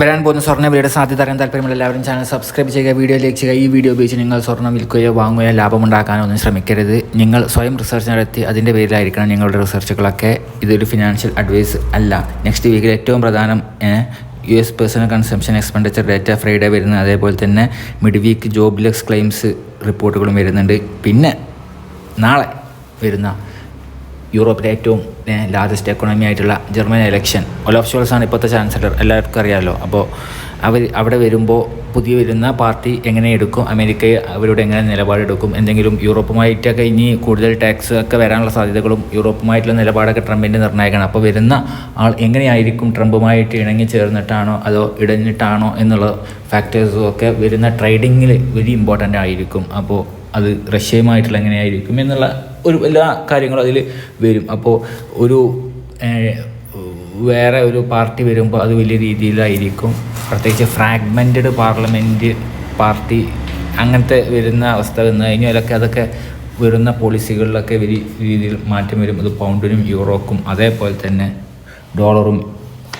വരാൻ പോകുന്ന സ്വർണ വിലയുടെ സാധ്യത അറിയാൻ താല്പര്യമുള്ള എല്ലാവരും ചാനൽ സബ്സ്ക്രൈബ് ചെയ്യുക വീഡിയോ ലൈക്ക് ചെയ്യുക. ഈ വീഡിയോ ഉപയോഗിച്ച് നിങ്ങൾ സ്വർണം വിൽക്കുകയോ വാങ്ങുകയോ ലാഭമുണ്ടാക്കാനോ ഒന്നും ശ്രമിക്കരുത്. നിങ്ങൾ സ്വയം റിസർച്ച് നടത്തി അതിന്റെ പേരിലായിരിക്കണം നിങ്ങളുടെ റിസർച്ചുകളൊക്കെ ഇതൊരു ഫിനാൻഷ്യൽ അഡ്വൈസ് അല്ല. നെക്സ്റ്റ് വീക്കിൽ ഏറ്റവും പ്രധാനം U S personal consumption expenditure data Friday വരുന്നത് അതേപോലെ തന്നെ മിഡ് വീക്ക് ജോബ്ലെസ് ക്ലെയിംസ് റിപ്പോർട്ടുകളും വരുന്നുണ്ട്. പിന്നെ നാളെ വരുന്ന യൂറോപ്പിലെ ഏറ്റവും ലാർജസ്റ്റ് എക്കോണമി ആയിട്ടുള്ള ജർമ്മനി ഇലക്ഷൻ ഒലോഫ് ഷോൾസ് ആണ് ഇപ്പോഴത്തെ ചാൻസലർ എല്ലാവർക്കും അറിയാമല്ലോ അപ്പോൾ അവർ അവിടെ വരുമ്പോൾ പുതിയ വരുന്ന പാർട്ടി എങ്ങനെ എടുക്കും? അമേരിക്കയെ അവരോട് എങ്ങനെ നിലപാടെടുക്കും? എന്തെങ്കിലും യൂറോപ്പുമായിട്ടൊക്കെ ഇനി കൂടുതൽ ടാക്സ് ഒക്കെ വരാനുള്ള സാധ്യതകളും യൂറോപ്പുമായിട്ടുള്ള നിലപാടൊക്കെ ട്രംപിന്റെ നിർണായകമാണ് അപ്പോൾ വരുന്ന ആൾ എങ്ങനെയായിരിക്കും ട്രംപുമായിട്ട് ഇണങ്ങി ചേർന്നിട്ടാണോ അതോ ഇടഞ്ഞിട്ടാണോ എന്നുള്ള ഫാക്ടേഴ്സും ഒക്കെ വരുന്ന ട്രേഡിങ്ങിൽ വലിയ ഇമ്പോർട്ടന്റ് ആയിരിക്കും. അപ്പോൾ അത് റഷ്യയുമായിട്ടുള്ള എങ്ങനെയായിരിക്കും എന്നുള്ള ഒരു എല്ലാ കാര്യങ്ങളും അതിൽ വരും. അപ്പോൾ ഒരു വേറെ ഒരു പാർട്ടി വരുമ്പോൾ അത് വലിയ രീതിയിലായിരിക്കും. പ്രത്യേകിച്ച് ഫ്രാഗ്മെന്റഡ് പാർലമെന്റ് പാർട്ടി അങ്ങനത്തെ വരുന്ന അവസ്ഥ വന്നു കഴിഞ്ഞാലൊക്കെ അതൊക്കെ വരുന്ന പോളിസികളിലൊക്കെ വലിയ രീതിയിൽ മാറ്റം വരും. അത് പൗണ്ടിനും യൂറോക്കും അതേപോലെ തന്നെ ഡോളറും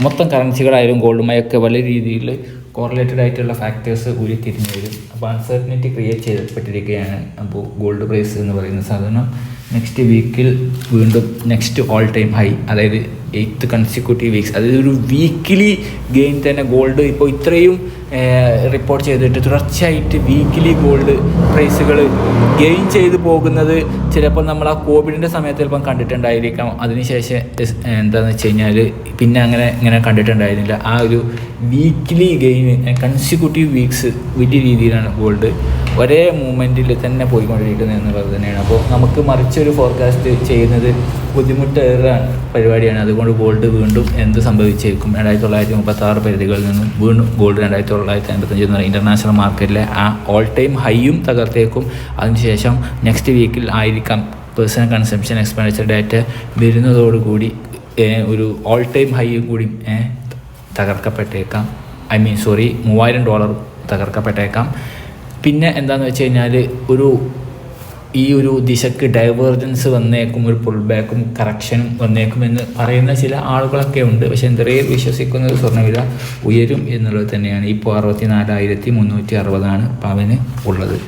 മൊത്തം കറൻസികളായാലും ഗോൾഡുമായൊക്കെ വലിയ രീതിയിൽ കോറിലേറ്റഡ് ആയിട്ടുള്ള ഫാക്ടേഴ്സ് കൂടി തിരിഞ്ഞു വരും. അപ്പോൾ അൺസർട്ടനിറ്റി ക്രിയേറ്റ് ചെയ്യപ്പെട്ടിരിക്കുകയാണ് അപ്പോൾ ഗോൾഡ് പ്രൈസ് എന്ന് പറയുന്ന സാധനം നെക്സ്റ്റ് വീക്കിൽ വീണ്ടും നെക്സ്റ്റ് ഓൾ ടൈം ഹൈ അതായത് എയ്ത്ത് കൺസിക്യൂട്ടീവ് വീക്സ് അതായത് ഒരു വീക്കിലി ഗെയിൻ തന്നെ. ഗോൾഡ് ഇപ്പോൾ ഇത്രയും റിപ്പോർട്ട് ചെയ്തിട്ട് തുടർച്ചയായിട്ട് വീക്കിലി ഗോൾഡ് പ്രൈസുകൾ ഗെയിൻ ചെയ്തു പോകുന്നത് ചിലപ്പോൾ നമ്മൾ ആ കോവിഡിന്റെ സമയത്ത് ചിലപ്പം കണ്ടിട്ടുണ്ടായിരിക്കാം. അതിനുശേഷം എന്താണെന്ന് വെച്ച് കഴിഞ്ഞാൽ പിന്നെ അങ്ങനെ ഇങ്ങനെ കണ്ടിട്ടുണ്ടായിരുന്നില്ല. ആ ഒരു വീക്കിലി ഗെയിൻ കൺസിക്യൂട്ടീവ് വീക്സ് വലിയ രീതിയിലാണ് ഗോൾഡ് ഒരേ മൂമെന്റിൽ തന്നെ പോയിക്കൊണ്ടിരിക്കുന്നത് എന്നുള്ളത് തന്നെയാണ്. അപ്പോൾ നമുക്ക് മറിച്ചൊരു ഫോർകാസ്റ്റ് ചെയ്യുന്നത് ബുദ്ധിമുട്ടേറാണ് പരിപാടിയാണ്. അതുകൊണ്ട് ഗോൾഡ് വീണ്ടും എന്ത് സംഭവിച്ചേക്കും? രണ്ടായിരത്തി തൊള്ളായിരത്തി മുപ്പത്തി ആറ് പരിധികളിൽ നിന്നും വീണ്ടും ഗോൾഡ് രണ്ടായിരത്തി തൊള്ളായിരത്തി അൻപത്തഞ്ച് എന്ന് പറയുന്ന ഇന്റർനാഷണൽ മാർക്കറ്റിലെ ആ ഓൾ ടൈം ഹൈയും തകർത്തേക്കും. അതിനുശേഷം നെക്സ്റ്റ് വീക്കിൽ ആയിരിക്കാം പേഴ്സണൽ കൺസംഷൻ എക്സ്പെൻഡിച്ചർ ഡാറ്റ വരുന്നതോടുകൂടി ഒരു ഓൾ ടൈം ഹൈയും കൂടി തകർക്കപ്പെട്ടേക്കാം. ഐ മീൻ സോറി മൂവായിരം ഡോളർ തകർക്കപ്പെട്ടേക്കാം. പിന്നെ എന്താണെന്ന് വെച്ച് കഴിഞ്ഞാൽ ഒരു ഈ ഒരു ദിശക്ക് ഡൈവേർജൻസ് വന്നേക്കും ഒരു പുൾ ബാക്കും കറക്ഷനും വന്നേക്കും എന്ന് പറയുന്ന ചില ആളുകളൊക്കെ ഉണ്ട്. പക്ഷെ എന്തറേ വിശ്വസിക്കുന്നത് സ്വർണവില ഉയരും എന്നുള്ളത് തന്നെയാണ്. ഇപ്പോൾ അറുപത്തി നാലായിരത്തി മുന്നൂറ്റി അറുപതാണ് പവന് ഉള്ളത്.